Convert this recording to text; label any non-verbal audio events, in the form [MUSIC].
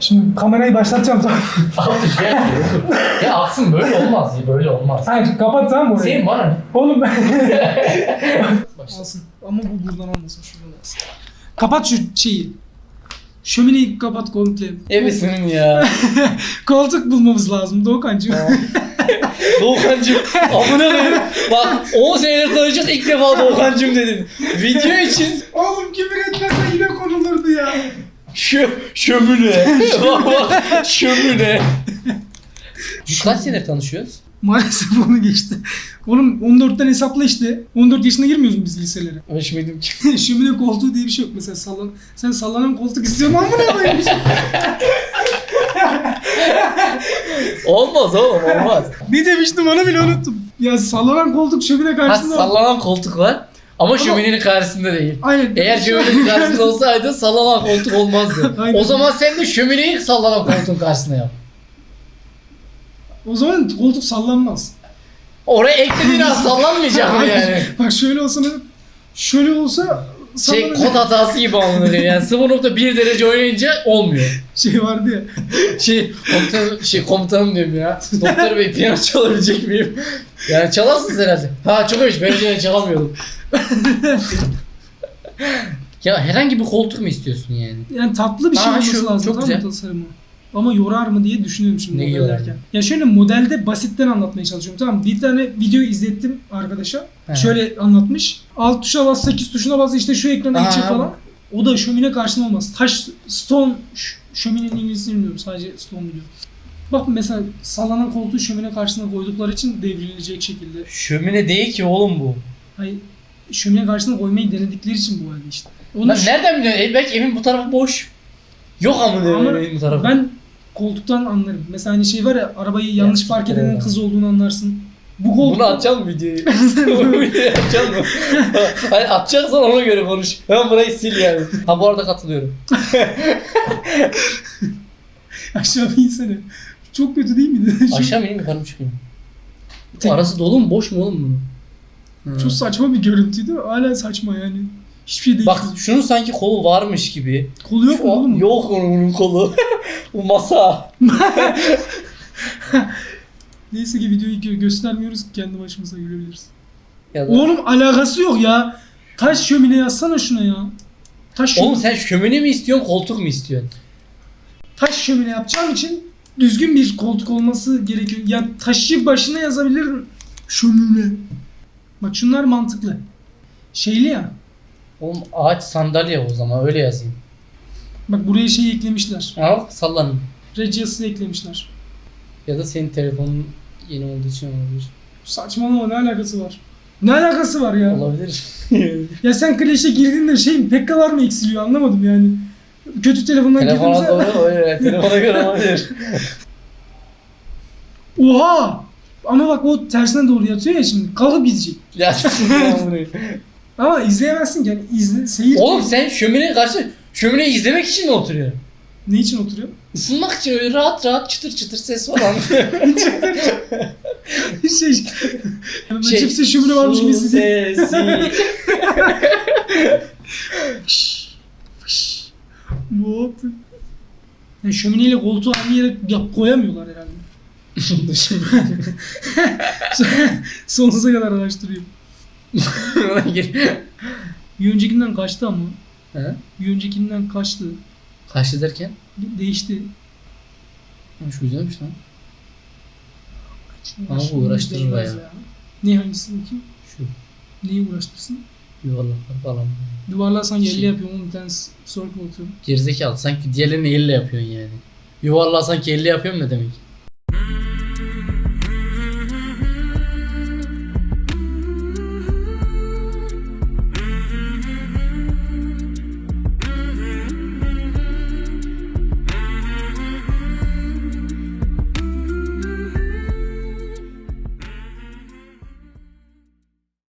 Şimdi kamerayı başlatacağım tamam. Abi şey. Ya aksın böyle olmaz ya böyle olmaz. Hayır kapat tamam mı orayı? Senin bana ne? Oğlum [LAUGHS] ben... Alsın. Ama bu buradan almasın şuradan alsın. Kapat şu şeyi. Şömineyi kapat komple. Evesin ya. [LAUGHS] Koltuk bulmamız lazım Doğukancığım. [LAUGHS] [LAUGHS] Doğukancım amına koyayım. Bak 10 senedir tanışıyoruz ilk defa Doğukancım dedim. Video için Oğlum küfür etmese yine konulurdu ya. Şö şömüne. [LAUGHS] bak bak şömüne. Kaç senedir tanışıyoruz? Maalesef onu geçti. Oğlum 14'ten hesapla işte. 14 yaşına girmiyoruz mu biz liselere? Ölçmedim ki. [LAUGHS] Şömine koltuğu diye bir şey yok mesela sallan. Sen sallanan koltuk istiyorsun ama ne koyayım? Olmaz oğlum olmaz. [LAUGHS] ne demiştim onu bile unuttum. Ya sallanan koltuk şömine Ha karşısında. sallanan koltuk var. Ama şöminenin karşısında değil. Aynen. Eğer şöminenin karşısında [LAUGHS] olsaydı sallanan koltuk olmazdı. [LAUGHS] Aynen. O zaman sen de şömineyi sallanan koltuğun karşısına yap. O zaman koltuk sallanmaz. Oraya eklediğin an sallanmayacak mı yani? Bak şöyle olsa ne- şöyle olsa Şey kod hatası gibi anlanıyor yani [LAUGHS] 0.1 derece oynayınca olmuyor. şey vardı ya. Şey komutanım, şey komutanım diyorum ya. Doktor bey piyano çalabilecek miyim? Yani çalarsınız herhalde. Ha çok iyiymiş ben önceden çalamıyordum. [LAUGHS] ya herhangi bir koltuk mu istiyorsun yani? Yani tatlı bir şey Aa, olması şu, lazım çok güzel. tasarımı. Ama yorar mı diye düşünüyorum şimdi Neyi modellerken. yorar? Ya şöyle modelde basitten anlatmaya çalışıyorum tamam? Bir tane video izlettim arkadaşa. He. Şöyle anlatmış. Alt tuşa bas, 8 tuşuna bas işte şu ekrana Aa, geçecek falan. O da şömine karşısında olmaz. Taş, stone, şöminenin İngilizcesini bilmiyorum. Sadece stone biliyorum. Bak mesela sallanan koltuğu şömine karşısına koydukları için devrilecek şekilde. Şömine değil ki oğlum bu. Hayır, şömine karşısına koymayı denedikleri için bu halde işte. Onu Lan şu- nereden biliyorsun? E, belki evin bu tarafı boş. Yok ama Ama evin bu tarafı. Ben koltuktan anlarım. Mesela hani şey var ya arabayı yanlış Ya, siktir edenin kız olduğunu anlarsın. Bu koltuk Bunu atacağım mı videoyu? Bu videoyu atacağım mı? [LAUGHS] hani atacaksan ona göre konuş. Ben burayı sil yani. Ha bu arada katılıyorum. [LAUGHS] aşağı bir insene. Çok kötü değil miydi? [LAUGHS] Çok- Aşağı ineyim yukarı mı çıkayım? Tek- Arası dolu mu boş mu oğlum bunun? Çok saçma bir görüntüydü. Hala saçma yani. Hiçbir şey değil. Bak şunun sanki kolu varmış gibi. Kolu yok mu oğlum? Yok onun kolu. [LAUGHS] Bu masa. [LAUGHS] Neyse ki videoyu gö- göstermiyoruz ki kendi başımıza görebiliriz. Ya da- Oğlum alakası yok ya. Taş şömine yazsana şuna ya. Taş şömine, Oğlum sen şömine mi istiyorsun koltuk mu istiyorsun? taş şömine yapacağım için düzgün bir koltuk olması gerekiyor. Ya taşı başına yazabilirim. Şömine. Bak şunlar mantıklı. Şeyli ya. Oğlum ağaç sandalye o zaman öyle yazayım. Bak buraya şey eklemişler. Bak sallanın. Regius'ı eklemişler. Ya da senin telefonun yeni olduğu için olabilir. Saçmalama ne alakası var? Ne alakası var ya? Olabilir. [LAUGHS] Ya sen Clash'e girdiğinde şey mi pekkalar mı eksiliyor anlamadım yani. Kötü telefondan Telefona girdiğimizde... doğru öyle. Telefona göre olabilir. [LAUGHS] Oha! Ama bak o tersine doğru yatıyor ya şimdi. Kalıp gidecek. ya [LAUGHS] Ama izleyemezsin ki. Yani izle, seyir... Oğlum sen şömine karşı şömine izlemek için mi oturuyorsun? Ne için oturuyor? Isınmak için öyle rahat rahat çıtır çıtır ses falan. [LAUGHS] şey... Şey cipse şumunu varmış gibi [LAUGHS] fış. Hop. Yani şömineyle koltuğu aynı yere yap, koyamıyorlar herhalde. [LAUGHS] Sonsuza kadar araştırıyorum. Bir öncekinden kaçtı ama. He? Bir öncekinden kaçtı. Kaçtı derken? De- değişti. Ha, Şu güzelmiş lan. Ama bu uğraştırır bayağı. ya. Ne hangisi bakayım? Şu Neyi uğraştırsın? yuvarlaklar falan. Duvarlar sanki Şey- elle yapıyorum oğlum bir tane circle atıyorum. Gerizekalı sanki diğerlerini elle yapıyorsun yani. Yuvarlağı sanki elle yapıyorum ne demek?